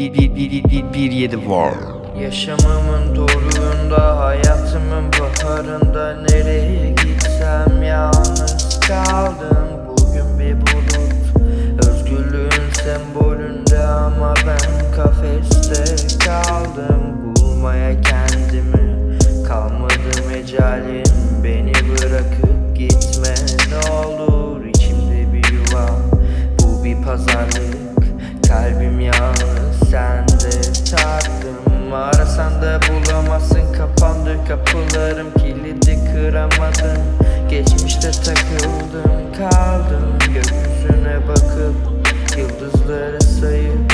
1-7 var Yaşamımın doğruluğunda Hayatımın baharında Nereye gitsem yalnız kaldım. Bugün bir bulut Özgürlüğün sembolünde Ama ben kafeste kaldım. Bulmaya kendimi Kalmadı mecalim. Beni bırakıp gitme ne olur. İçimde bir yuva Bu bir pazarlık. Kalbim yalnız sende taktım Arasan da bulamazsın. Kapandı kapılarım Kilidi kıramadım. Geçmişte takıldım kaldım. Gökyüzüne bakıp Yıldızları sayıp